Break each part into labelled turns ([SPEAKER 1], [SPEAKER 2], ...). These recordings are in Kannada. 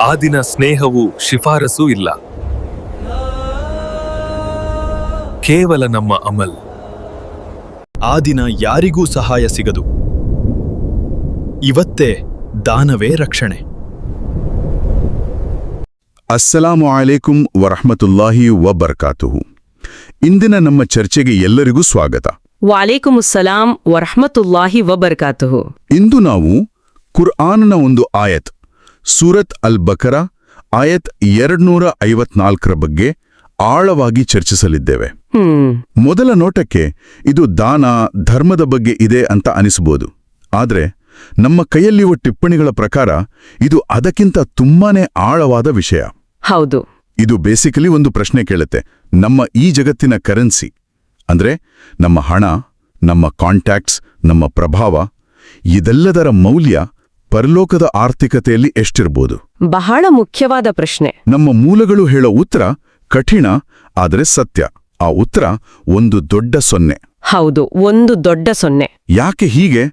[SPEAKER 1] ಆ ದಿನ ಸ್ನೇಹವು ಶಿಫಾರಸು ಇಲ್ಲ. ಕೇವಲ ನಮ್ಮ ಅಮಲ್.
[SPEAKER 2] ಆ ದಿನ ಯಾರಿಗೂ ಸಹಾಯ ಸಿಗದು. ಇವತ್ತೇ ದಾನವೇ ರಕ್ಷಣೆ.
[SPEAKER 3] ಅಸ್ಸಲಾಮು ಅಲೈಕುಂ ವರಹಮತುಲ್ಲಾಹಿ ವಬರ್ಕಾತುಹು. ಇಂದಿನ ನಮ್ಮ ಚರ್ಚೆಗೆ ಎಲ್ಲರಿಗೂ ಸ್ವಾಗತ.
[SPEAKER 4] ವಾಲೇಕುಮುಸ್ಸಲಾಂ ವರಹಮತುಲ್ಲಾಹಿ ವಬರ್ಕಾತುಹು.
[SPEAKER 3] ಇಂದು ನಾವು ಕುರ್ಆನ್ನ ಒಂದು ಆಯತ್ ಸೂರತ್ ಅಲ್ ಬಕರ ಆಯತ್ ಎರಡ್ನೂರ ಐವತ್ನಾಲ್ಕರ ಬಗ್ಗೆ ಆಳವಾಗಿ ಚರ್ಚಿಸಲಿದ್ದೇವೆ. ಮೊದಲ ನೋಟಕ್ಕೆ ಇದು ದಾನ ಧರ್ಮದ ಬಗ್ಗೆ ಇದೆ ಅಂತ ಅನಿಸಬಹುದು. ಆದರೆ ನಮ್ಮ ಕೈಯಲ್ಲಿರುವ ಟಿಪ್ಪಣಿಗಳ ಪ್ರಕಾರ ಇದು ಅದಕ್ಕಿಂತ ತುಂಬಾನೇ ಆಳವಾದ ವಿಷಯ.
[SPEAKER 4] ಹೌದು.
[SPEAKER 3] ಇದು ಬೇಸಿಕಲಿ ಒಂದು ಪ್ರಶ್ನೆ ಕೇಳುತ್ತೆ. ನಮ್ಮ ಈ ಜಗತ್ತಿನ ಕರೆನ್ಸಿ ಅಂದ್ರೆ ನಮ್ಮ ಹಣ ನಮ್ಮ ಕಾಂಟ್ಯಾಕ್ಟ್ಸ್ ನಮ್ಮ ಪ್ರಭಾವ ಇದೆಲ್ಲದರ ಮೌಲ್ಯ ಪರಲೋಕದ ಆರ್ಥಿಕತೆಯಲ್ಲಿ ಎಷ್ಟಿರ್ಬೋದು?
[SPEAKER 4] ಬಹಳ ಮುಖ್ಯವಾದ ಪ್ರಶ್ನೆ.
[SPEAKER 3] ನಮ್ಮ ಮೂಲಗಳು ಹೇಳೋ ಉತ್ತರ ಕಠಿಣ ಆದರೆ ಸತ್ಯ. ಆ ಉತ್ತರ ಒಂದು ದೊಡ್ಡ ಸೊನ್ನೆ.
[SPEAKER 4] ಹೌದು ಒಂದು ದೊಡ್ಡ ಸೊನ್ನೆ.
[SPEAKER 3] ಯಾಕೆ ಹೀಗೆ?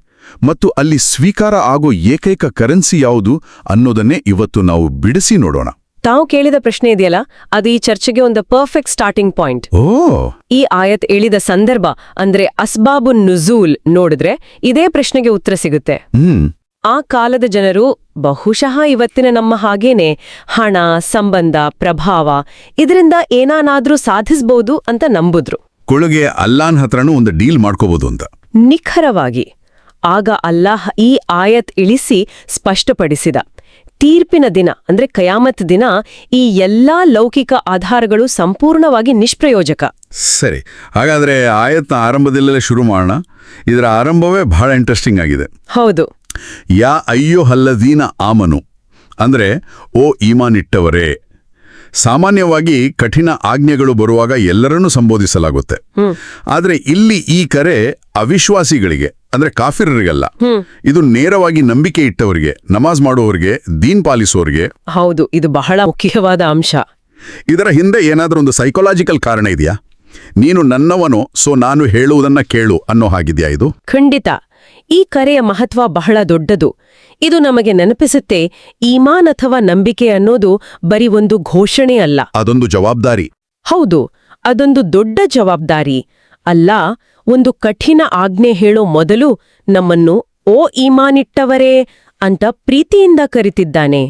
[SPEAKER 3] ಮತ್ತು ಅಲ್ಲಿ ಸ್ವೀಕಾರ ಆಗೋ ಏಕೈಕ ಕರೆನ್ಸಿ ಯಾವುದು ಅನ್ನೋದನ್ನೇ ಇವತ್ತು ನಾವು ಬಿಡಿಸಿ ನೋಡೋಣ.
[SPEAKER 4] ತಾವು ಕೇಳಿದ ಪ್ರಶ್ನೆ ಇದೆಯಲ್ಲ? ಅದು ಈ ಚರ್ಚೆಗೆ ಒಂದು ಪರ್ಫೆಕ್ಟ್ ಸ್ಟಾರ್ಟಿಂಗ್ ಪಾಯಿಂಟ್
[SPEAKER 3] ಓ!
[SPEAKER 4] ಈ ಆಯತ್ ಹೇಳಿದ ಸಂದರ್ಭ ಅಂದ್ರೆ ಅಸ್ಬಾಬು ನುಜೂಲ್ ನೋಡಿದ್ರೆ ಇದೇ ಪ್ರಶ್ನೆಗೆ ಉತ್ತರ ಸಿಗುತ್ತೆ.
[SPEAKER 3] ಹ್ಮ್.
[SPEAKER 4] ಆ ಕಾಲದ ಜನರು ಬಹುಶಃ ಇವತ್ತಿನ ನಮ್ಮ ಹಾಗೇನೆ ಹಣ ಸಂಬಂಧ ಪ್ರಭಾವ ಇದರಿಂದ ಏನಾನಾದ್ರೂ ಸಾಧಿಸಬಹುದು ಅಂತ ನಂಬುದ್ರು.
[SPEAKER 3] ಕೊಳಗೆ ಅಲ್ಲಾನ್ ಹತ್ರನೂ ಒಂದು ಡೀಲ್ ಮಾಡ್ಕೋಬಹುದು ಅಂತ.
[SPEAKER 4] ನಿಖರವಾಗಿ. ಆಗ ಅಲ್ಲಾಹ್ ಈ ಆಯತ್ ಇಳಿಸಿ ಸ್ಪಷ್ಟಪಡಿಸಿದ. ತೀರ್ಪಿನ ದಿನ ಅಂದ್ರೆ ಕಯಾಮತ್ ದಿನ ಈ ಎಲ್ಲಾ ಲೌಕಿಕ ಆಧಾರಗಳು ಸಂಪೂರ್ಣವಾಗಿ ನಿಷ್ಪ್ರಯೋಜಕ.
[SPEAKER 3] ಸರಿ ಹಾಗಾದ್ರೆ ಆಯತ್ನ ಆರಂಭದಲ್ಲೇ ಶುರು ಮಾಡೋಣ. ಇದರ ಆರಂಭವೇ ಬಹಳ ಇಂಟ್ರೆಸ್ಟಿಂಗ್ ಆಗಿದೆ.
[SPEAKER 4] ಹೌದು.
[SPEAKER 3] ಯಾ ಅಯ್ಯೋ ಹಲ್ಲದೀನ ಆಮನು? ಅಂದ್ರೆ ಓ ಈಮಾನಿಟ್ಟವರೇ. ಸಾಮಾನ್ಯವಾಗಿ ಕಠಿಣ ಆಜ್ಞೆಗಳು ಬರುವಾಗ ಎಲ್ಲರನ್ನೂ ಸಂಬೋಧಿಸಲಾಗುತ್ತೆ. ಆದರೆ ಇಲ್ಲಿ ಈ ಕರೆ ಅವಿಶ್ವಾಸಿಗಳಿಗೆ ಅಂದ್ರೆ ಕಾಫಿರರಿಗಲ್ಲ. ಇದು ನೇರವಾಗಿ ನಂಬಿಕೆ ಇಟ್ಟವರಿಗೆ ನಮಾಜ್ ಮಾಡುವವರಿಗೆ ದೀನ್ ಪಾಲಿಸುವವರಿಗೆ.
[SPEAKER 4] ಹೌದು ಇದು ಬಹಳ ಮುಖ್ಯವಾದ ಅಂಶ.
[SPEAKER 3] ಇದರ ಹಿಂದೆ ಏನಾದರೂ ಒಂದು ಸೈಕೊಲಾಜಿಕಲ್ ಕಾರಣ ಇದೆಯಾ? ನೀನು ನನ್ನವನು ಸೊ ನಾನು ಹೇಳುವುದನ್ನ ಕೇಳು ಅನ್ನೋ ಹಾಗಿದೆಯಾ ಇದು?
[SPEAKER 4] ಖಂಡಿತ. ಈ ಕರೆಯ ಮಹತ್ವ ಬಹಳ ದೊಡ್ಡದು. ಇದು ನಮಗೆ ನೆನಪಿಸುತ್ತೆ ಈಮಾನ್ ಅಥವಾ ನಂಬಿಕೆ ಅನ್ನೋದು ಬರೀ ಒಂದು ಘೋಷಣೆ ಅಲ್ಲ.
[SPEAKER 3] ಅದೊಂದು ಜವಾಬ್ದಾರಿ.
[SPEAKER 4] ಹೌದು ಅದೊಂದು ದೊಡ್ಡ ಜವಾಬ್ದಾರಿ. ಅಲ್ಲ ಒಂದು ಕಠಿಣ ಆಜ್ಞೆ ಹೇಳೋ ಮೊದಲು ನಮ್ಮನ್ನು ಓ ಈಮಾನಿಟ್ಟವರೇ ಅಂತ ಪ್ರೀತಿಯಿಂದ ಕರಿತಿದ್ದಾನೆ.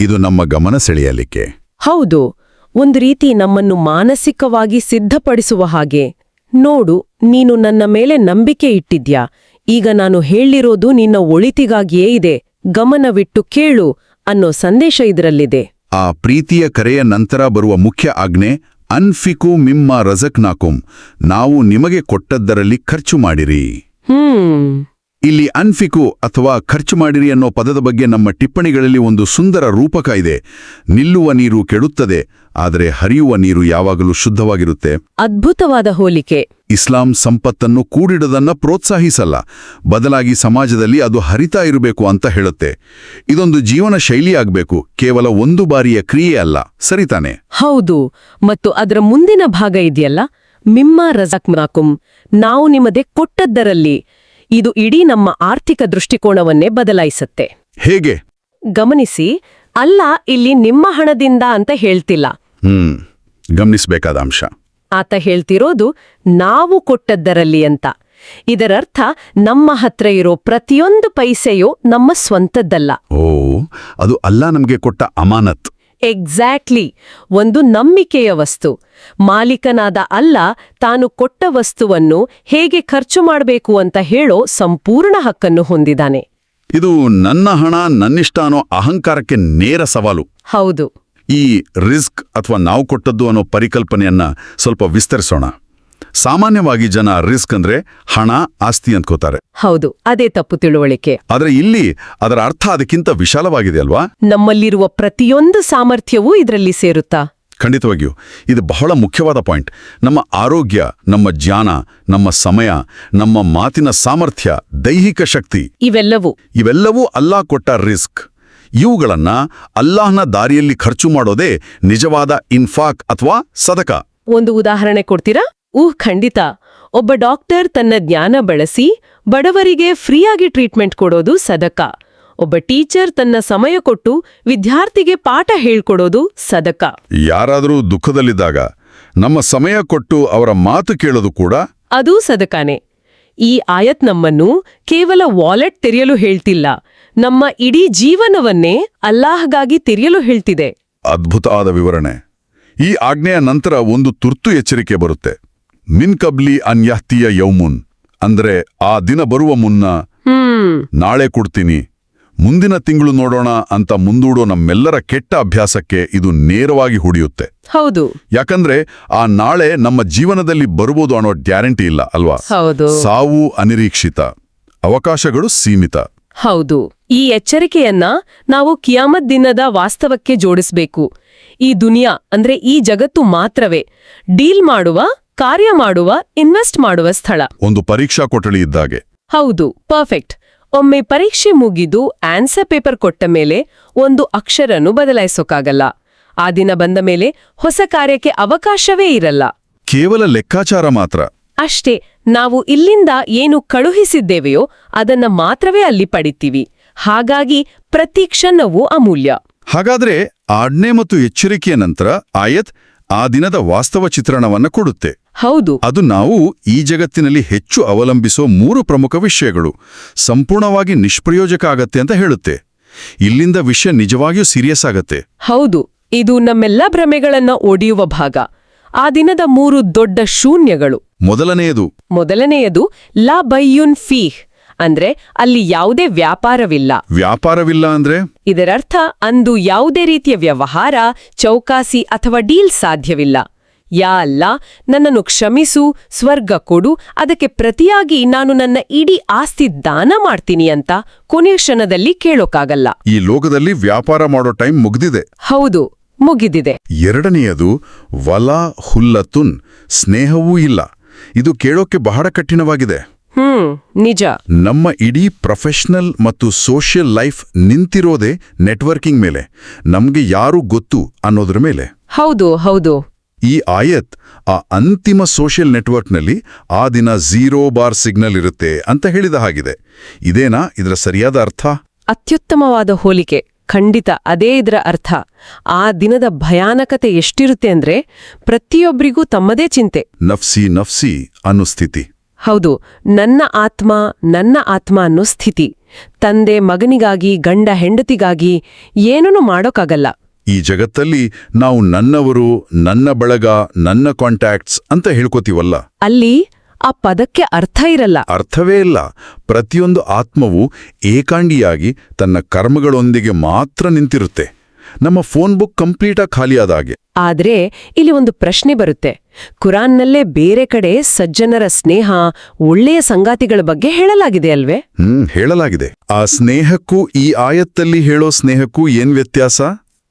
[SPEAKER 3] ಇದು ನಮ್ಮ ಗಮನ ಸೆಳೆಯಲಿಕ್ಕೆ.
[SPEAKER 4] ಹೌದು ಒಂದು ರೀತಿ ನಮ್ಮನ್ನು ಮಾನಸಿಕವಾಗಿ ಸಿದ್ಧಪಡಿಸುವ ಹಾಗೆ. ನೋಡು ನೀನು ನನ್ನ ಮೇಲೆ ನಂಬಿಕೆ ಇಟ್ಟಿದ್ಯಾ? ಈಗ ನಾನು ಹೇಳಿರೋದು ನಿನ್ನ ಒಳಿತಿಗಾಗಿಯೇ ಇದೆ. ಗಮನವಿಟ್ಟು ಕೇಳು ಅನ್ನೋ ಸಂದೇಶ ಇದರಲ್ಲಿದೆ.
[SPEAKER 3] ಆ ಪ್ರೀತಿಯ ಕರೆಯ ನಂತರ ಬರುವ ಮುಖ್ಯ ಆಜ್ಞೆ ಅನ್ಫಿಕು ಮಿಮ್ಮ ರಜಕ್ನಾಕುಂ. ನಾವು ನಿಮಗೆ ಕೊಟ್ಟದ್ದರಲ್ಲಿ ಖರ್ಚು ಮಾಡಿರಿ.
[SPEAKER 4] ಹ್ಮ್.
[SPEAKER 3] ಇಲ್ಲಿ ಅನ್ಫಿಕು ಅಥವಾ ಖರ್ಚು ಮಾಡಿರಿ ಅನ್ನೋ ಪದದ ಬಗ್ಗೆ ನಮ್ಮ ಟಿಪ್ಪಣಿಗಳಲ್ಲಿ ಒಂದು ಸುಂದರ ರೂಪಕ ಇದೆ. ನಿಲ್ಲುವ ನೀರು ಕೆಡುತ್ತದೆ ಆದರೆ ಹರಿಯುವ ನೀರು ಯಾವಾಗಲೂ ಶುದ್ಧವಾಗಿರುತ್ತೆ.
[SPEAKER 4] ಅದ್ಭುತವಾದ ಹೋಲಿಕೆ.
[SPEAKER 3] ಇಸ್ಲಾಂ ಸಂಪತ್ತನ್ನು ಕೂಡಿಡದನ್ನ ಪ್ರೋತ್ಸಾಹಿಸಲ್ಲ. ಬದಲಾಗಿ ಸಮಾಜದಲ್ಲಿ ಅದು ಹರಿತಾ ಇರಬೇಕು ಅಂತ ಹೇಳುತ್ತೆ. ಇದೊಂದು ಜೀವನ ಶೈಲಿಯಾಗಬೇಕು ಕೇವಲ ಒಂದು ಬಾರಿಯ ಕ್ರಿಯೆ ಅಲ್ಲ. ಸರಿತಾನೆ
[SPEAKER 4] ಹೌದು. ಮತ್ತು ಅದರ ಮುಂದಿನ ಭಾಗ ಇದೆಯಲ್ಲ? ಮಿಮ್ಮ ರಜಕ್ ಮಾಕುಂ. ನಾವು ನಿಮ್ಮದೇ ಕೊಟ್ಟದ್ದರಲ್ಲಿ. ಇದು ಇಡೀ ನಮ್ಮ ಆರ್ಥಿಕ ದೃಷ್ಟಿಕೋನವನ್ನೇ ಬದಲಾಯಿಸುತ್ತೆ.
[SPEAKER 3] ಹೇಗೆ?
[SPEAKER 4] ಗಮನಿಸಿ. ಅಲ್ಲ ಇಲ್ಲಿ ನಿಮ್ಮ ಹಣದಿಂದ ಅಂತ ಹೇಳ್ತಿಲ್ಲ.
[SPEAKER 3] ಹ್ಮ್. ಗಮನಿಸಬೇಕಾದ ಅಂಶ.
[SPEAKER 4] ಆತ ಹೇಳ್ತಿರೋದು ನಾವು ಕೊಟ್ಟದ್ದರಲ್ಲಿ ಅಂತ. ಇದರರ್ಥ ನಮ್ಮ ಹತ್ರ ಇರೋ ಪ್ರತಿಯೊಂದು ಪೈಸೆಯೂ ನಮ್ಮ ಸ್ವಂತದ್ದಲ್ಲ.
[SPEAKER 3] ಓ ಅದು ಅಲ್ಲ ನಮಗೆ ಕೊಟ್ಟ ಅಮಾನತ್.
[SPEAKER 4] ಎಕ್ಸಾಕ್ಟ್ಲಿ ಒಂದು ನಂಬಿಕೆಯ ವಸ್ತು. ಮಾಲೀಕನಾದ ಅಲ್ಲ ತಾನು ಕೊಟ್ಟ ವಸ್ತುವನ್ನು ಹೇಗೆ ಖರ್ಚು ಮಾಡಬೇಕು ಅಂತ ಹೇಳೋ ಸಂಪೂರ್ಣ ಹಕ್ಕನ್ನು ಹೊಂದಿದ್ದಾನೆ.
[SPEAKER 3] ಇದು ನನ್ನ ಹಣ ನನ್ನಿಷ್ಟ ಅನ್ನೋ ಅಹಂಕಾರಕ್ಕೆ ನೇರ ಸವಾಲು.
[SPEAKER 4] ಹೌದು.
[SPEAKER 3] ಈ ರಿಸ್ಕ್ ಅಥವಾ ನಾವು ಕೊಟ್ಟದ್ದು ಅನ್ನೋ ಪರಿಕಲ್ಪನೆಯನ್ನ ಸ್ವಲ್ಪ ವಿಸ್ತರಿಸೋಣ. ಸಾಮಾನ್ಯವಾಗಿ ಜನ ರಿಸ್ಕ್ ಅಂದ್ರೆ ಹಣ ಆಸ್ತಿ ಅಂದ್ಕೋತಾರೆ.
[SPEAKER 4] ಹೌದು ಅದೇ ತಪ್ಪು ತಿಳುವಳಿಕೆ.
[SPEAKER 3] ಆದ್ರೆ ಇಲ್ಲಿ ಅದರ ಅರ್ಥ ಅದಕ್ಕಿಂತ ವಿಶಾಲವಾಗಿದೆ ಅಲ್ವಾ?
[SPEAKER 4] ನಮ್ಮಲ್ಲಿರುವ ಪ್ರತಿಯೊಂದು ಸಾಮರ್ಥ್ಯವೂ ಇದರಲ್ಲಿ ಸೇರುತ್ತಾ?
[SPEAKER 3] ಖಂಡಿತವಾಗಿಯೂ. ಇದು ಬಹಳ ಮುಖ್ಯವಾದ ಪಾಯಿಂಟ್. ನಮ್ಮ ಆರೋಗ್ಯ ನಮ್ಮ ಜ್ಞಾನ ನಮ್ಮ ಸಮಯ ನಮ್ಮ ಮಾತಿನ ಸಾಮರ್ಥ್ಯ ದೈಹಿಕ ಶಕ್ತಿ.
[SPEAKER 4] ಇವೆಲ್ಲವೂ.
[SPEAKER 3] ಇವೆಲ್ಲವೂ ಅಲ್ಲಾ ಕೊಟ್ಟ ರಿಸ್ಕ್. ಇವುಗಳನ್ನ ಅಲ್ಲಾಹ್ನ ದಾರಿಯಲ್ಲಿ ಖರ್ಚು ಮಾಡೋದೇ ನಿಜವಾದ ಇನ್ಫಾಕ್ ಅಥವಾ ಸದಕ.
[SPEAKER 4] ಒಂದು ಉದಾಹರಣೆ ಕೊಡ್ತೀರಾ? ಊಹ್ ಖಂಡಿತ. ಒಬ್ಬ ಡಾಕ್ಟರ್ ತನ್ನ ಜ್ಞಾನ ಬಳಸಿ ಬಡವರಿಗೆ ಫ್ರೀಯಾಗಿ ಟ್ರೀಟ್ಮೆಂಟ್ ಕೊಡೋದು ಸದಕ. ಒಬ್ಬ ಟೀಚರ್ ತನ್ನ ಸಮಯ ಕೊಟ್ಟು ವಿದ್ಯಾರ್ಥಿಗೆ ಪಾಠ ಹೇಳ್ಕೊಡೋದು ಸದಕ.
[SPEAKER 3] ಯಾರಾದರೂ ದುಃಖದಲ್ಲಿದ್ದಾಗ ನಮ್ಮ ಸಮಯ ಕೊಟ್ಟು ಅವರ ಮಾತು ಕೇಳೋದು ಕೂಡ
[SPEAKER 4] ಅದೂ ಸದಕಾನೆ. ಈ ಆಯತ್ ನಮ್ಮನ್ನು ಕೇವಲ ವಾಲೆಟ್ ತೆರೆಯಲು ಹೇಳ್ತಿಲ್ಲ. ನಮ್ಮ ಇಡೀ ಜೀವನವನ್ನೇ ಅಲ್ಲಾಹ್ಗಾಗಿ ತೆರೆಯಲು ಹೇಳ್ತಿದೆ.
[SPEAKER 3] ಅದ್ಭುತ ಆದ ವಿವರಣೆ. ಈ ಆಜ್ಞೆಯ ನಂತರ ಒಂದು ತುರ್ತು ಎಚ್ಚರಿಕೆ ಬರುತ್ತೆ. ಮಿನ್ ಕಬ್ಲಿ ಅನ್ಯಾಹ್ತಿಯ ಯೌಮುನ್. ಅಂದ್ರೆ ಆ ದಿನ ಬರುವ ಮುನ್ನ ನಾಳೆ ಕೊಡ್ತೀನಿ. ಮುಂದಿನ ತಿಂಗಳು ನೋಡೋಣ ಅಂತ ಮುಂದೂಡೋ ನಮ್ಮೆಲ್ಲರ ಕೆಟ್ಟ ಅಭ್ಯಾಸಕ್ಕೆ ಇದು ನೇರವಾಗಿ ಹುಡಿಯುತ್ತೆ.
[SPEAKER 4] ಹೌದು.
[SPEAKER 3] ಯಾಕಂದ್ರೆ ಆ ನಾಳೆ ನಮ್ಮ ಜೀವನದಲ್ಲಿ ಬರಬಹುದು ಅನ್ನೋ ಗ್ಯಾರಂಟಿ ಇಲ್ಲ ಅಲ್ವಾ? ಸಾವು ಅನಿರೀಕ್ಷಿತ. ಅವಕಾಶಗಳು ಸೀಮಿತ.
[SPEAKER 4] ಹೌದು ಈ ಎಚ್ಚರಿಕೆಯನ್ನ ನಾವು ಕಿಯಾಮತ್ ದಿನದ ವಾಸ್ತವಕ್ಕೆ ಜೋಡಿಸಬೇಕು. ಈ ದುನಿಯಾ ಅಂದ್ರೆ ಈ ಜಗತ್ತು ಮಾತ್ರವೇ. ಡೀಲ್ ಮಾಡುವ ಕಾರ್ಯ ಮಾಡುವ ಇನ್ವೆಸ್ಟ್ ಮಾಡುವ ಸ್ಥಳ.
[SPEAKER 3] ಒಂದು ಪರೀಕ್ಷಾ ಕೊಠಡಿ ಇದ್ದಾಗೆ.
[SPEAKER 4] ಹೌದು ಪರ್ಫೆಕ್ಟ್. ಒಮ್ಮೆ ಪರೀಕ್ಷೆ ಮುಗಿದು ಆನ್ಸರ್ ಪೇಪರ್ ಕೊಟ್ಟ ಮೇಲೆ ಒಂದು ಅಕ್ಷರನು ಬದಲಾಯಿಸೋಕಾಗಲ್ಲ. ಆ ದಿನ ಬಂದ ಮೇಲೆ ಹೊಸ ಕಾರ್ಯಕ್ಕೆ ಅವಕಾಶವೇ ಇರಲ್ಲ.
[SPEAKER 3] ಕೇವಲ ಲೆಕ್ಕಾಚಾರ ಮಾತ್ರ.
[SPEAKER 4] ಅಷ್ಟೇ ನಾವು ಇಲ್ಲಿಂದ ಏನು ಕಳುಹಿಸಿದ್ದೇವೆಯೋ ಅದನ್ನ ಮಾತ್ರವೇ ಅಲ್ಲಿ ಪಡಿತೀವಿ. ಹಾಗಾಗಿ ಪ್ರತಿ ಕ್ಷಣವೂ ಅಮೂಲ್ಯ.
[SPEAKER 3] ಹಾಗಾದ್ರೆ ಆಜ್ಞೆ ಮತ್ತು ಎಚ್ಚರಿಕೆಯ ನಂತರ ಆಯತ್ ಆ ದಿನದ ವಾಸ್ತವ ಚಿತ್ರಣವನ್ನ ಕೊಡುತ್ತೆ.
[SPEAKER 4] ಹೌದು.
[SPEAKER 3] ಅದು ನಾವು ಈ ಜಗತ್ತಿನಲ್ಲಿ ಹೆಚ್ಚು ಅವಲಂಬಿಸೋ ಮೂರು ಪ್ರಮುಖ ವಿಷಯಗಳು. ಸಂಪೂರ್ಣವಾಗಿ ನಿಷ್ಪ್ರಯೋಜಕ ಆಗತ್ತೆ ಅಂತ ಹೇಳುತ್ತೆ. ಇಲ್ಲಿಂದ ವಿಷಯ ನಿಜವಾಗಿಯೂ ಸೀರಿಯಸ್ ಆಗತ್ತೆ.
[SPEAKER 4] ಹೌದು ಇದು ನಮ್ಮೆಲ್ಲ ಭ್ರಮೆಗಳನ್ನ ಒಡೆಯುವ ಭಾಗ. ಆ ದಿನದ ಮೂರು ದೊಡ್ಡ ಶೂನ್ಯಗಳು.
[SPEAKER 3] ಮೊದಲನೆಯದು.
[SPEAKER 4] ಮೊದಲನೆಯದು ಲಾ ಬೈಯುನ್ ಫೀಹ್ ಅಂದ್ರೆ ಅಲ್ಲಿ ಯಾವುದೇ ವ್ಯಾಪಾರವಿಲ್ಲ.
[SPEAKER 3] ವ್ಯಾಪಾರವಿಲ್ಲ ಅಂದ್ರೆ?
[SPEAKER 4] ಇದರರ್ಥ ಅಂದು ಯಾವುದೇ ರೀತಿಯ ವ್ಯವಹಾರ ಚೌಕಾಸಿ ಅಥವಾ ಡೀಲ್ ಸಾಧ್ಯವಿಲ್ಲ. ಯಾ ಅಲ್ಲ ನನ್ನನ್ನು ಕ್ಷಮಿಸು ಸ್ವರ್ಗ ಕೊಡು ಅದಕ್ಕೆ ಪ್ರತಿಯಾಗಿ ನಾನು ನನ್ನ ಇಡೀ ಆಸ್ತಿ ದಾನ ಮಾಡ್ತೀನಿ ಅಂತ ಕೊನೆಯ ಕ್ಷಣದಲ್ಲಿ ಕೇಳೋಕ್ಕಾಗಲ್ಲ
[SPEAKER 3] ಈ ಲೋಕದಲ್ಲಿ ವ್ಯಾಪಾರ ಮಾಡೋ ಟೈಮ್ ಮುಗ್ದಿದೆ.
[SPEAKER 4] ಹೌದು. ಮುಗಿದಿದೆ.
[SPEAKER 3] ಎರಡನೆಯದು ವಲಾ ಹುಲ್ಲತುನ್ ಸ್ನೇಹವೂ ಇಲ್ಲ. ಇದು ಕೇಳೋಕೆ ಬಹಳ ಕಠಿಣವಾಗಿದೆ.
[SPEAKER 4] ಹ್ಮ್ ನಿಜ.
[SPEAKER 3] ನಮ್ಮ ಇಡೀ ಪ್ರೊಫೆಷನಲ್ ಮತ್ತು ಸೋಷಿಯಲ್ ಲೈಫ್ ನಿಂತಿರೋದೇ ನೆಟ್ವರ್ಕಿಂಗ್ ಮೇಲೆ. ನಮ್ಗೆ ಯಾರು ಗೊತ್ತು ಅನ್ನೋದ್ರ ಮೇಲೆ.
[SPEAKER 4] ಹೌದು ಹೌದು.
[SPEAKER 3] ಈ ಆಯತ್ ಆ ಅಂತಿಮ ಸೋಷಿಯಲ್ ನೆಟ್ವರ್ಕ್ನಲ್ಲಿ ಆ ದಿನ ಝೀರೋ ಬಾರ್ ಸಿಗ್ನಲ್ ಇರುತ್ತೆ ಅಂತ ಹೇಳಿದ ಹಾಗಿದೆ. ಇದೇನಾ ಇದರ ಸರಿಯಾದ ಅರ್ಥ?
[SPEAKER 4] ಅತ್ಯುತ್ತಮವಾದ ಹೋಲಿಕೆ. ಖಂಡಿತ ಅದೇ ಇದರ ಅರ್ಥ. ಆ ದಿನದ ಭಯಾನಕತೆ ಎಷ್ಟಿರುತ್ತೆ ಅಂದ್ರೆ ಪ್ರತಿಯೊಬ್ಬರಿಗೂ ತಮ್ಮದೇ ಚಿಂತೆ.
[SPEAKER 3] ನಫ್ಸಿ ನಫ್ಸಿ ಅನ್ನೋ ಸ್ಥಿತಿ.
[SPEAKER 4] ಹೌದು ನನ್ನ ಆತ್ಮ ನನ್ನ ಆತ್ಮ ಅನ್ನೋ ಸ್ಥಿತಿ. ತಂದೆ ಮಗನಿಗಾಗಿ ಗಂಡ ಹೆಂಡತಿಗಾಗಿ ಏನೂ ಮಾಡೋಕ್ಕಾಗಲ್ಲ.
[SPEAKER 3] ಈ ಜಗತ್ತಲ್ಲಿ ನಾವು ನನ್ನವರು ನನ್ನ ಬಳಗ ನನ್ನ ಕಾಂಟ್ಯಾಕ್ಟ್ಸ್ ಅಂತ ಹೇಳ್ಕೋತೀವಲ್ಲ.
[SPEAKER 4] ಅಲ್ಲಿ ಆ ಪದಕ್ಕೆ ಅರ್ಥ ಇರಲ್ಲ.
[SPEAKER 3] ಅರ್ಥವೇ ಇಲ್ಲ. ಪ್ರತಿಯೊಂದು ಆತ್ಮವು ಏಕಾಂಗಿಯಾಗಿ ತನ್ನ ಕರ್ಮಗಳೊಂದಿಗೆ ಮಾತ್ರ ನಿಂತಿರುತ್ತೆ. ನಮ್ಮ ಫೋನ್ ಬುಕ್ ಕಂಪ್ಲೀಟಾಗಿ ಖಾಲಿಯಾದ ಹಾಗೆ.
[SPEAKER 4] ಆದ್ರೆ ಇಲ್ಲಿ ಒಂದು ಪ್ರಶ್ನೆ ಬರುತ್ತೆ. ಕುರಾನ್ನಲ್ಲೇ ಬೇರೆ ಕಡೆ ಸಜ್ಜನರ ಸ್ನೇಹ ಒಳ್ಳೆಯ ಸಂಗಾತಿಗಳ ಬಗ್ಗೆ ಹೇಳಲಾಗಿದೆ ಅಲ್ವೇ?
[SPEAKER 3] ಹ್ಮ್ ಹೇಳಲಾಗಿದೆ. ಆ ಸ್ನೇಹಕ್ಕೂ ಈ ಆಯತ್ತಲ್ಲಿ ಹೇಳೋ ಸ್ನೇಹಕ್ಕೂ ಏನ್ ವ್ಯತ್ಯಾಸ?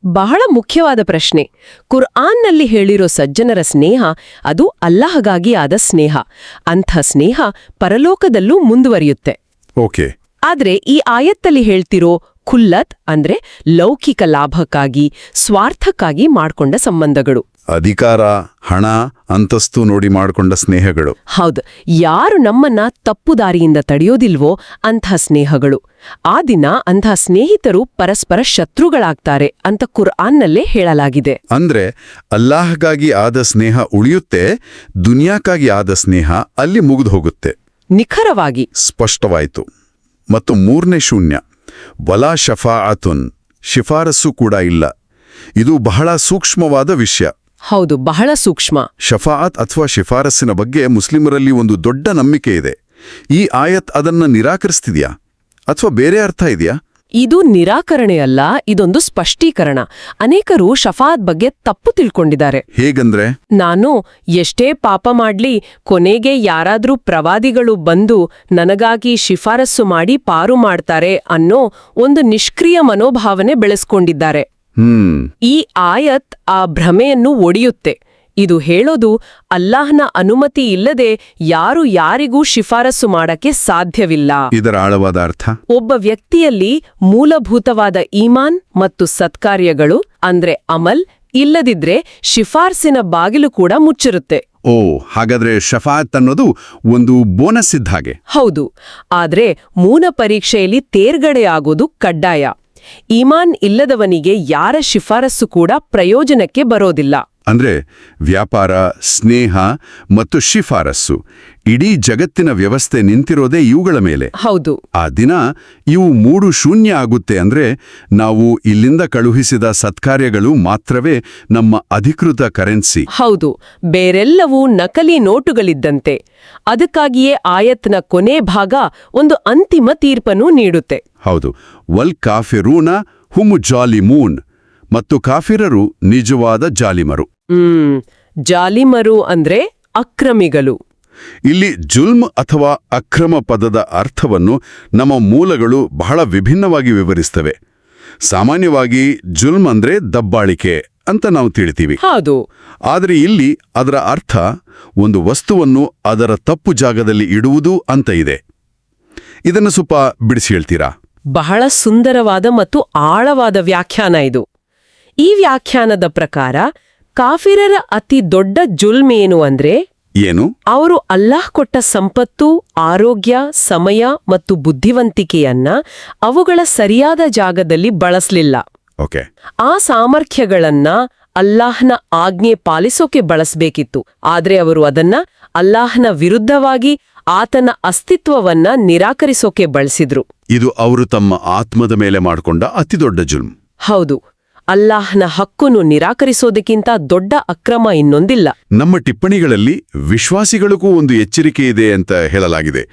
[SPEAKER 4] ಬಹಳ ಮುಖ್ಯವಾದ ಪ್ರಶ್ನೆ. ಕುರ್ಆನ್ನಲ್ಲಿ ಹೇಳಿರೋ ಸಜ್ಜನರ ಸ್ನೇಹ ಅದು ಅಲ್ಲಾಹಗಾಗಿ ಆದ ಸ್ನೇಹ. ಅಂಥ ಸ್ನೇಹ ಪರಲೋಕದಲ್ಲೂ ಮುಂದುವರಿಯುತ್ತೆ.
[SPEAKER 3] ಓಕೆ.
[SPEAKER 4] ಆದ್ರೆ ಈ ಆಯತ್ತಲ್ಲಿ ಹೇಳ್ತಿರೋ ಖುಲ್ಲತ್ ಅಂದ್ರೆ ಲೌಕಿಕ ಲಾಭಕ್ಕಾಗಿ ಸ್ವಾರ್ಥಕ್ಕಾಗಿ ಮಾಡ್ಕೊಂಡ ಸಂಬಂಧಗಳು.
[SPEAKER 3] ಅಧಿಕಾರ ಹಣ ಅಂತಸ್ತು ನೋಡಿ ಮಾಡಿಕೊಂಡ ಸ್ನೇಹಗಳು.
[SPEAKER 4] ಹೌದು ಯಾರು ನಮ್ಮನ್ನ ತಪ್ಪು ದಾರಿಯಿಂದ ತಡೆಯೋದಿಲ್ವೋ ಅಂಥ ಸ್ನೇಹಗಳು. ಆ ದಿನ ಅಂಥ ಸ್ನೇಹಿತರು ಪರಸ್ಪರ ಶತ್ರುಗಳಾಗ್ತಾರೆ ಅಂತ ಕುರ್ಆನ್ನಲ್ಲೇ ಹೇಳಲಾಗಿದೆ.
[SPEAKER 3] ಅಂದ್ರೆ ಅಲ್ಲಾಹ್ಗಾಗಿ ಆದ ಸ್ನೇಹ ಉಳಿಯುತ್ತೆ ದುನಿಯಾಕ್ಕಾಗಿ ಆದ ಸ್ನೇಹ ಅಲ್ಲಿ ಮುಗಿದು ಹೋಗುತ್ತೆ.
[SPEAKER 4] ನಿಖರವಾಗಿ.
[SPEAKER 3] ಸ್ಪಷ್ಟವಾಯಿತು. ಮತ್ತು ಮೂರನೇ ಶೂನ್ಯ. ವಲಾ ಶಫಾಅತುನ್ ಶಿಫಾರಸ್ಸು ಕೂಡ ಇಲ್ಲ. ಇದು ಬಹಳ ಸೂಕ್ಷ್ಮವಾದ ವಿಷಯ.
[SPEAKER 4] ಹೌದು ಬಹಳ ಸೂಕ್ಷ್ಮ.
[SPEAKER 3] ಶಫಾಅತ್ ಅಥವಾ ಶಿಫಾರಸ್ಸಿನ ಬಗ್ಗೆ ಮುಸ್ಲಿಮರಲ್ಲಿ ಒಂದು ದೊಡ್ಡ ನಂಬಿಕೆ ಇದೆ. ಈ ಆಯತ್ ಅದನ್ನ ನಿರಾಕರಿಸ್ತಿದ್ಯಾ? ಅಥವಾ ಬೇರೆ ಅರ್ಥ ಇದೆಯಾ?
[SPEAKER 4] ಇದು ನಿರಾಕರಣೆ ಅಲ್ಲ ಇದೊಂದು ಸ್ಪಷ್ಟೀಕರಣ. ಅನೇಕರು ಶಫಾತ್ ಬಗ್ಗೆ ತಪ್ಪು ತಿಳ್ಕೊಂಡಿದ್ದಾರೆ.
[SPEAKER 3] ಹೇಗಂದ್ರೆ?
[SPEAKER 4] ನಾನು ಎಷ್ಟೇ ಪಾಪ ಮಾಡ್ಲಿ ಕೊನೆಗೆ ಯಾರಾದ್ರೂ ಪ್ರವಾದಿಗಳು ಬಂದು ನನಗಾಗಿ ಶಿಫಾರಸ್ಸು ಮಾಡಿ ಪಾರು ಮಾಡ್ತಾರೆ ಅನ್ನೋ ಒಂದು ನಿಷ್ಕ್ರಿಯ ಮನೋಭಾವನೆ ಬೆಳೆಸ್ಕೊಂಡಿದ್ದಾರೆ. ಈ ಆಯತ್ ಆ ಭ್ರಮೆಯನ್ನು ಒಡೆಯುತ್ತೆ. ಇದು ಹೇಳೋದು ಅಲ್ಲಾಹ್ನ ಅನುಮತಿ ಇಲ್ಲದೆ ಯಾರು ಯಾರಿಗೂ ಶಿಫಾರಸು ಮಾಡಕ್ಕೆ ಸಾಧ್ಯವಿಲ್ಲ.
[SPEAKER 3] ಇದರ ಆಳವಾದ ಅರ್ಥ?
[SPEAKER 4] ಒಬ್ಬ ವ್ಯಕ್ತಿಯಲ್ಲಿ ಮೂಲಭೂತವಾದ ಈಮಾನ್ ಮತ್ತು ಸತ್ಕಾರ್ಯಗಳು ಅಂದ್ರೆ ಅಮಲ್ ಇಲ್ಲದಿದ್ರೆ ಶಿಫಾರ್ಸಿನ ಬಾಗಿಲು ಕೂಡ ಮುಚ್ಚಿರುತ್ತೆ.
[SPEAKER 3] ಓ ಹಾಗಾದ್ರೆ ಶಫಾತ್ ಅನ್ನೋದು ಒಂದು ಬೋನಸ್ ಇದ್ದ ಹಾಗೆ.
[SPEAKER 4] ಹೌದು. ಆದ್ರೆ ಮೂಲ ಪರೀಕ್ಷೆಯಲ್ಲಿ ತೇರ್ಗಡೆಯಾಗೋದು ಕಡ್ಡಾಯ. ಈಮಾನ್ ಇಲ್ಲದವನಿಗೆ ಯಾರ ಶಿಫಾರಸ್ಸು ಕೂಡ ಪ್ರಯೋಜನಕ್ಕೆ ಬರೋದಿಲ್ಲ.
[SPEAKER 3] ಅಂದ್ರೆ ವ್ಯಾಪಾರ ಸ್ನೇಹ ಮತ್ತು ಶಿಫಾರಸ್ಸು. ಇಡೀ ಜಗತ್ತಿನ ವ್ಯವಸ್ಥೆ ನಿಂತಿರೋದೇ ಇವುಗಳ ಮೇಲೆ.
[SPEAKER 4] ಹೌದು.
[SPEAKER 3] ಆ ದಿನ ಇವು ಮೂಡು ಶೂನ್ಯ ಆಗುತ್ತೆ ಅಂದ್ರೆ ನಾವು ಇಲ್ಲಿಂದ ಕಳುಹಿಸಿದ ಸತ್ಕಾರ್ಯಗಳು ಮಾತ್ರವೇ ನಮ್ಮ ಅಧಿಕೃತ ಕರೆನ್ಸಿ.
[SPEAKER 4] ಹೌದು. ಬೇರೆಲ್ಲವೂ ನಕಲಿ ನೋಟುಗಳಿದ್ದಂತೆ. ಅದಕ್ಕಾಗಿಯೇ ಆಯತ್ನ ಕೊನೆ ಭಾಗ ಒಂದು ಅಂತಿಮ ತೀರ್ಪನ್ನು ನೀಡುತ್ತೆ.
[SPEAKER 3] ಹೌದು. ವಲ್ ಕಾಫಿರೂನ ಹುಮು ಜಾಲಿಮೂನ್ ಮತ್ತು ಕಾಫಿರರು ನಿಜವಾದ ಜಾಲಿಮರು.
[SPEAKER 4] ಜಾಲಿಮರು ಅಂದ್ರೆ ಅಕ್ರಮಿಗಳು.
[SPEAKER 3] ಇಲ್ಲಿ ಜುಲ್ಮ್ ಅಥವಾ ಅಕ್ರಮ ಪದದ ಅರ್ಥವನ್ನು ನಮ್ಮ ಮೂಲಗಳು ಬಹಳ ವಿಭಿನ್ನವಾಗಿ ವಿವರಿಸ್ತವೆ. ಸಾಮಾನ್ಯವಾಗಿ ಜುಲ್ಮ್ ಅಂದ್ರೆ ದಬ್ಬಾಳಿಕೆ ಅಂತ ನಾವು ತಿಳಿತೀವಿ.
[SPEAKER 4] ಹೌದು.
[SPEAKER 3] ಆದರೆ ಇಲ್ಲಿ ಅದರ ಅರ್ಥ ಒಂದು ವಸ್ತುವನ್ನು ಅದರ ತಪ್ಪು ಜಾಗದಲ್ಲಿ ಇಡುವುದು ಅಂತ ಇದೆ. ಇದನ್ನು ಸ್ವಲ್ಪ ಬಿಡಿಸಿ ಹೇಳ್ತೀರಾ?
[SPEAKER 4] ಬಹಳ ಸುಂದರವಾದ ಮತ್ತು ಆಳವಾದ ವ್ಯಾಖ್ಯಾನ ಇದು. ಈ ವ್ಯಾಖ್ಯಾನದ ಪ್ರಕಾರ ಕಾಫಿರರ ಅತಿ ದೊಡ್ಡ ಜುಲ್ಮೇನು ಅಂದ್ರೆ
[SPEAKER 3] ಏನು?
[SPEAKER 4] ಅವರು ಅಲ್ಲಾಹ್ ಕೊಟ್ಟ ಸಂಪತ್ತು ಆರೋಗ್ಯ ಸಮಯ ಮತ್ತು ಬುದ್ಧಿವಂತಿಕೆಯನ್ನ ಅವುಗಳ ಸರಿಯಾದ ಜಾಗದಲ್ಲಿ ಬಳಸಲಿಲ್ಲ.
[SPEAKER 3] ಓಕೆ.
[SPEAKER 4] ಆ ಸಾಮರ್ಥ್ಯಗಳನ್ನ ಅಲ್ಲಾಹ್ನ ಆಜ್ಞೆ ಪಾಲಿಸೋಕೆ ಬಳಸಬೇಕಿತ್ತು. ಆದ್ರೆ ಅವರು ಅದನ್ನ ಅಲ್ಲಾಹ್ನ ವಿರುದ್ಧವಾಗಿ ಆತನ ಅಸ್ತಿತ್ವವನ್ನ ನಿರಾಕರಿಸೋಕೆ ಬಳಸಿದ್ರು.
[SPEAKER 3] ಇದು ಅವರು ತಮ್ಮ ಆತ್ಮದ ಮೇಲೆ ಮಾಡಿಕೊಂಡ ಅತಿದೊಡ್ಡ ಜುಲ್ಮ್.
[SPEAKER 4] ಹೌದು. ಅಲ್ಲಾಹ್ನ ಹಕ್ಕನ್ನು ನಿರಾಕರಿಸೋದಕ್ಕಿಂತ ದೊಡ್ಡ ಅಕ್ರಮ ಇನ್ನೊಂದಿಲ್ಲ.
[SPEAKER 3] ನಮ್ಮ ಟಿಪ್ಪಣಿಗಳಲ್ಲಿ ವಿಶ್ವಾಸಿಗಳಿಗೂ ಒಂದು ಎಚ್ಚರಿಕೆ ಇದೆ ಅಂತ ಹೇಳಲಾಗಿದೆ.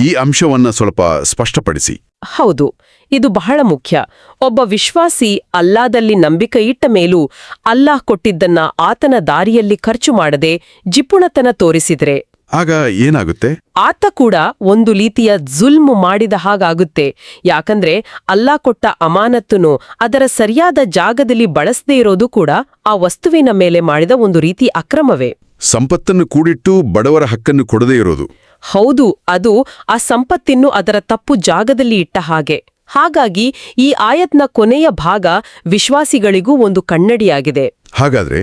[SPEAKER 3] ಈ ಅಂಶವನ್ನ ಸ್ವಲ್ಪ ಸ್ಪಷ್ಟಪಡಿಸಿ.
[SPEAKER 4] ಹೌದು ಇದು ಬಹಳ ಮುಖ್ಯ. ಒಬ್ಬ ವಿಶ್ವಾಸಿ ಅಲ್ಲಾದಲ್ಲಿ ನಂಬಿಕೆ ಇಟ್ಟ ಮೇಲೂ ಅಲ್ಲಾಹ್ ಕೊಟ್ಟಿದ್ದನ್ನ ಆತನ ದಾರಿಯಲ್ಲಿ ಖರ್ಚು ಮಾಡದೆ ಜಿಪುಣತನ ತೋರಿಸಿದ್ರೆ
[SPEAKER 3] ಆಗ ಏನಾಗುತ್ತೆ?
[SPEAKER 4] ಆತ ಕೂಡ ಒಂದು ರೀತಿಯ ಜುಲ್ಮು ಮಾಡಿದ ಹಾಗಾಗುತ್ತೆ. ಯಾಕಂದ್ರೆ ಅಲ್ಲಾ ಕೊಟ್ಟ ಅಮಾನತ್ತುನು ಅದರ ಸರಿಯಾದ ಜಾಗದಲ್ಲಿ ಬಳಸದೇ ಇರೋದು ಕೂಡ ಆ ವಸ್ತುವಿನ ಮೇಲೆ ಮಾಡಿದ ಒಂದು ರೀತಿ ಅಕ್ರಮವೇ.
[SPEAKER 3] ಸಂಪತ್ತನ್ನು ಕೂಡಿಟ್ಟು ಬಡವರ ಹಕ್ಕನ್ನು ಕೊಡದೇ ಇರೋದು.
[SPEAKER 4] ಹೌದು ಅದು ಆ ಸಂಪತ್ತಿನ್ನು ಅದರ ತಪ್ಪು ಜಾಗದಲ್ಲಿ ಇಟ್ಟ ಹಾಗೆ. ಹಾಗಾಗಿ ಈ ಆಯತ್ನ ಕೊನೆಯ ಭಾಗ ವಿಶ್ವಾಸಿಗಳಿಗೂ ಒಂದು ಕನ್ನಡಿಯಾಗಿದೆ.
[SPEAKER 3] ಹಾಗಾದ್ರೆ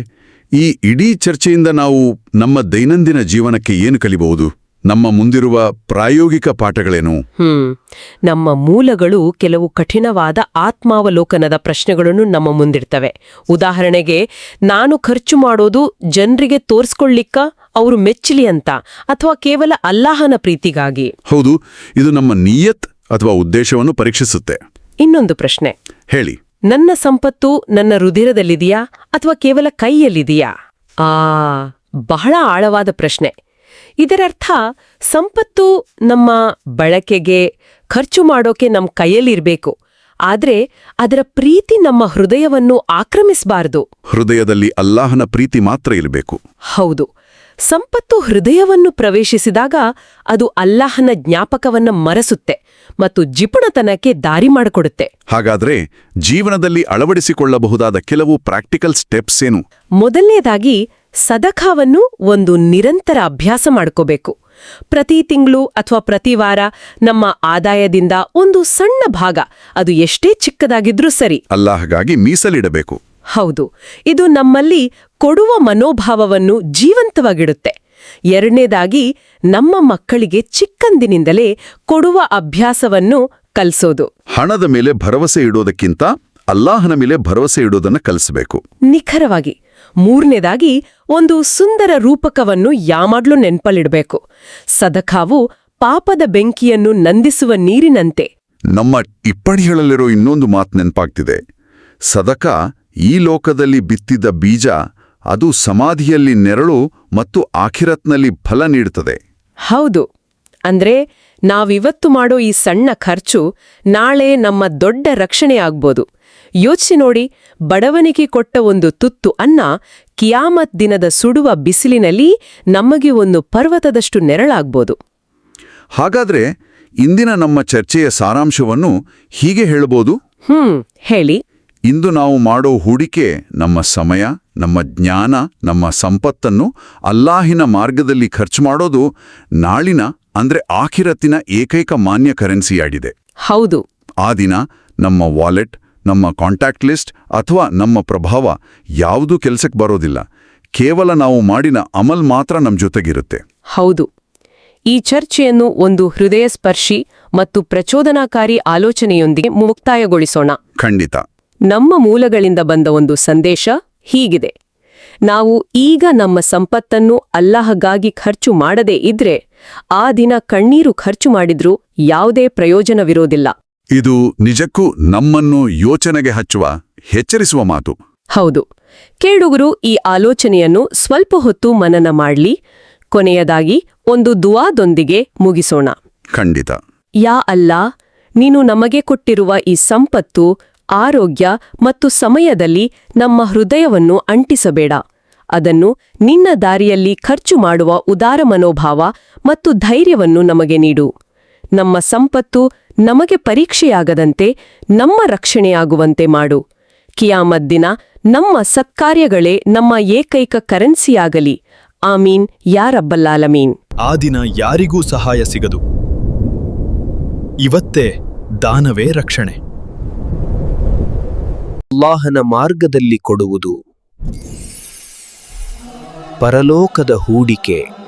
[SPEAKER 3] ಈ ಇಡೀ ಚರ್ಚೆಯಿಂದ ನಾವು ನಮ್ಮ ದೈನಂದಿನ ಜೀವನಕ್ಕೆ ಏನು ಕಲಿಬಹುದು? ನಮ್ಮ ಮುಂದಿರುವ ಪ್ರಾಯೋಗಿಕ ಪಾಠಗಳೇನು?
[SPEAKER 4] ಹ್ಮ್. ನಮ್ಮ ಮೂಲಗಳು ಕೆಲವು ಕಠಿಣವಾದ ಆತ್ಮಾವಲೋಕನದ ಪ್ರಶ್ನೆಗಳನ್ನು ನಮ್ಮ ಮುಂದಿರ್ತವೆ ಉದಾಹರಣೆಗೆ ನಾನು ಖರ್ಚು ಮಾಡೋದು ಜನರಿಗೆ ತೋರಿಸ್ಕೊಳ್ಳಿಕ್ಕ ಅವರು ಮೆಚ್ಚಲಿ ಅಂತ ಅಥವಾ ಕೇವಲ ಅಲ್ಲಾಹನ ಪ್ರೀತಿಗಾಗಿ?
[SPEAKER 3] ಹೌದು ಇದು ನಮ್ಮ ನಿಯತ್ ಅಥವಾ ಉದ್ದೇಶವನ್ನು ಪರೀಕ್ಷಿಸುತ್ತೆ.
[SPEAKER 4] ಇನ್ನೊಂದು ಪ್ರಶ್ನೆ.
[SPEAKER 3] ಹೇಳಿ.
[SPEAKER 4] ನನ್ನ ಸಂಪತ್ತು ನನ್ನ ರುಧಿರದಲ್ಲಿದೆಯಾ ಅಥವಾ ಕೇವಲ ಕೈಯಲ್ಲಿದೆಯಾ? ಆ ಬಹಳ ಆಳವಾದ ಪ್ರಶ್ನೆ. ಇದರರ್ಥ ಸಂಪತ್ತು ನಮ್ಮ ಬಳಕೆಗೆ ಖರ್ಚು ಮಾಡೋಕೆ ನಮ್ಮ ಕೈಯಲ್ಲಿರ್ಬೇಕು. ಆದ್ರೆ ಅದರ ಪ್ರೀತಿ ನಮ್ಮ ಹೃದಯವನ್ನು ಆಕ್ರಮಿಸಬಾರದು.
[SPEAKER 3] ಹೃದಯದಲ್ಲಿ ಅಲ್ಲಾಹನ ಪ್ರೀತಿ ಮಾತ್ರ ಇರಬೇಕು.
[SPEAKER 4] ಹೌದು. ಸಂಪತ್ತು ಹೃದಯವನ್ನು ಪ್ರವೇಶಿಸಿದಾಗ ಅದು ಅಲ್ಲಾಹನ ಜ್ಞಾಪಕವನ್ನ ಮರೆಸುತ್ತೆ ಮತ್ತು ಜಿಪುಣತನಕ್ಕೆ ದಾರಿ ಮಾಡಿಕೊಡುತ್ತೆ.
[SPEAKER 3] ಹಾಗಾದ್ರೆ ಜೀವನದಲ್ಲಿ ಅಳವಡಿಸಿಕೊಳ್ಳಬಹುದಾದ ಕೆಲವು ಪ್ರಾಕ್ಟಿಕಲ್ ಸ್ಟೆಪ್ಸ್ ಏನು?
[SPEAKER 4] ಮೊದಲನೇದಾಗಿ ಸದಕಾವನ್ನು ಒಂದು ನಿರಂತರ ಅಭ್ಯಾಸ ಮಾಡ್ಕೋಬೇಕು. ಪ್ರತಿ ತಿಂಗಳು ಅಥವಾ ಪ್ರತಿ ವಾರ ನಮ್ಮ ಆದಾಯದಿಂದ ಒಂದು ಸಣ್ಣ ಭಾಗ ಅದು ಎಷ್ಟೇ ಚಿಕ್ಕದಾಗಿದ್ರೂ ಸರಿ.
[SPEAKER 3] ಅಲ್ಲಾಹಗಾಗಿ ಮೀಸಲಿಡಬೇಕು.
[SPEAKER 4] ಹೌದು ಇದು ನಮ್ಮಲ್ಲಿ ಕೊಡುವ ಮನೋಭಾವವನ್ನು ಜೀವಂತವಾಗಿಡುತ್ತೆ. ಎರಡನೇದಾಗಿ ನಮ್ಮ ಮಕ್ಕಳಿಗೆ ಚಿಕ್ಕಂದಿನಿಂದಲೇ ಕೊಡುವ ಅಭ್ಯಾಸವನ್ನು ಕಲಿಸೋದು.
[SPEAKER 3] ಹಣದ ಮೇಲೆ ಭರವಸೆ ಇಡೋದಕ್ಕಿಂತ ಅಲ್ಲಾಹನ ಮೇಲೆ ಭರವಸೆ ಇಡೋದನ್ನ ಕಲಿಸಬೇಕು.
[SPEAKER 4] ನಿಖರವಾಗಿ ಮೂರನೇದಾಗಿ ಒಂದು ಸುಂದರ ರೂಪಕವನ್ನು ಯಾಮಾಡ್ಲೂ ನೆನ್ಪಲ್ಲಿಡ್ಬೇಕು. ಸದಕಾವು ಪಾಪದ ಬೆಂಕಿಯನ್ನು ನಂದಿಸುವ ನೀರಿನಂತೆ.
[SPEAKER 3] ನಮ್ಮ ಇಪ್ಪಡಿಗಳಲ್ಲಿರೋ ಇನ್ನೊಂದು ಮಾತು ನೆನಪಾಗ್ತಿದೆ. ಸದಕ ಈ ಲೋಕದಲ್ಲಿ ಬಿತ್ತಿದ ಬೀಜ ಅದು ಸಮಾಧಿಯಲ್ಲಿ ನೆರಳು ಮತ್ತು ಆಖಿರತ್ನಲ್ಲಿ ಫಲ ನೀಡುತ್ತದೆ.
[SPEAKER 4] ಹೌದು. ಅಂದ್ರೆ ನಾವಿವತ್ತು ಮಾಡೋ ಈ ಸಣ್ಣ ಖರ್ಚು ನಾಳೆ ನಮ್ಮ ದೊಡ್ಡ ರಕ್ಷಣೆ ಆಗ್ಬೋದು. ಯೋಚಿಸಿ ನೋಡಿ ಬಡವನಿಗೆ ಕೊಟ್ಟ ಒಂದು ತುತ್ತು ಅನ್ನ ಕಿಯಾಮತ್ ದಿನದ ಸುಡುವ ಬಿಸಿಲಿನಲ್ಲಿ ನಮಗೆ ಒಂದು ಪರ್ವತದಷ್ಟು ನೆರಳಾಗ್ಬೋದು.
[SPEAKER 3] ಹಾಗಾದ್ರೆ ಇಂದಿನ ನಮ್ಮ ಚರ್ಚೆಯ ಸಾರಾಂಶವನ್ನು ಹೀಗೆ ಹೇಳಬಹುದು.
[SPEAKER 4] ಹ್ಮ್ ಹೇಳಿ.
[SPEAKER 3] ಇಂದು ನಾವು ಮಾಡೋ ಹೂಡಿಕೆ ನಮ್ಮ ಸಮಯ ನಮ್ಮ ಜ್ಞಾನ ನಮ್ಮ ಸಂಪತ್ತನ್ನು ಅಲ್ಲಾಹಿನ ಮಾರ್ಗದಲ್ಲಿ ಖರ್ಚು ಮಾಡೋದು ನಾಳಿನ ಅಂದ್ರೆ ಆಖಿರತ್ತಿನ ಏಕೈಕ ಮಾನ್ಯ ಕರೆನ್ಸಿಯಾಗಿದೆ.
[SPEAKER 4] ಹೌದು.
[SPEAKER 3] ಆ ದಿನ ನಮ್ಮ ವಾಲೆಟ್ ನಮ್ಮ ಕಾಂಟ್ಯಾಕ್ಟ್ ಲಿಸ್ಟ್ ಅಥವಾ ನಮ್ಮ ಪ್ರಭಾವ ಯಾವುದೂ ಕೆಲಸಕ್ಕೆ ಬರೋದಿಲ್ಲ. ಕೇವಲ ನಾವು ಮಾಡಿನ ಅಮಲ್ ಮಾತ್ರ ನಮ್ಮ ಜೊತೆಗಿರುತ್ತೆ.
[SPEAKER 4] ಹೌದು. ಈ ಚರ್ಚೆಯನ್ನು ಒಂದು ಹೃದಯ ಸ್ಪರ್ಶಿ ಮತ್ತು ಪ್ರಚೋದನಾಕಾರಿ ಆಲೋಚನೆಯೊಂದಿಗೆ ಮುಕ್ತಾಯಗೊಳಿಸೋಣ.
[SPEAKER 3] ಖಂಡಿತ.
[SPEAKER 4] ನಮ್ಮ ಮೂಲಗಳಿಂದ ಬಂದ ಒಂದು ಸಂದೇಶ ಹೀಗಿದೆ. ನಾವು ಈಗ ನಮ್ಮ ಸಂಪತ್ತನ್ನು ಅಲ್ಲಾಹಗಾಗಿ ಖರ್ಚು ಮಾಡದೇ ಇದ್ರೆ ಆ ದಿನ ಕಣ್ಣೀರು ಖರ್ಚು ಮಾಡಿದ್ರೂ ಯಾವುದೇ ಪ್ರಯೋಜನವಿರೋದಿಲ್ಲ.
[SPEAKER 3] ಇದು ನಿಜಕ್ಕೂ ನಮ್ಮನ್ನು ಯೋಚನೆಗೆ ಹಚ್ಚುವ ಹೆಚ್ಚರಿಸುವ ಮಾತು.
[SPEAKER 4] ಹೌದು. ಕೇಳುಗರು ಈ ಆಲೋಚನೆಯನ್ನು ಸ್ವಲ್ಪ ಹೊತ್ತು ಮನನ ಮಾಡ್ಲಿ. ಕೊನೆಯದಾಗಿ ಒಂದು ದುವಾದೊಂದಿಗೆ ಮುಗಿಸೋಣ.
[SPEAKER 3] ಖಂಡಿತ.
[SPEAKER 4] ಯಾ ಅಲ್ಲಾ ನೀನು ನಮಗೆ ಕೊಟ್ಟಿರುವ ಈ ಸಂಪತ್ತು ಆರೋಗ್ಯ ಮತ್ತು ಸಮಯದಲ್ಲಿ ನಮ್ಮ ಹೃದಯವನ್ನು ಅಂಟಿಸಬೇಡ. ಅದನ್ನು ನಿನ್ನ ದಾರಿಯಲ್ಲಿ ಖರ್ಚು ಮಾಡುವ ಉದಾರ ಮನೋಭಾವ ಮತ್ತು ಧೈರ್ಯವನ್ನು ನಮಗೆ ನೀಡು. ನಮ್ಮ ಸಂಪತ್ತು ನಮಗೆ ಪರೀಕ್ಷೆಯಾಗದಂತೆ ನಮ್ಮ ರಕ್ಷಣೆಯಾಗುವಂತೆ ಮಾಡು. ಕಿಯಾಮತ್ ದಿನ ನಮ್ಮ ಸತ್ಕಾರ್ಯಗಳೇ ನಮ್ಮ ಏಕೈಕ ಕರೆನ್ಸಿಯಾಗಲಿ. ಆಮೀನ್. ಯಾರಬ್ಬಲ್ಲಾಲಮೀನ್
[SPEAKER 2] ಆ ದಿನ ಯಾರಿಗೂ ಸಹಾಯ ಸಿಗದು. ಇವತ್ತೇ ದಾನವೇ ರಕ್ಷಣೆ.
[SPEAKER 5] ಅಲ್ಲಾಹನ ಮಾರ್ಗದಲ್ಲಿ ಕೊಡುವುದು. ಪರಲೋಕದ ಹೂಡಿಕೆ.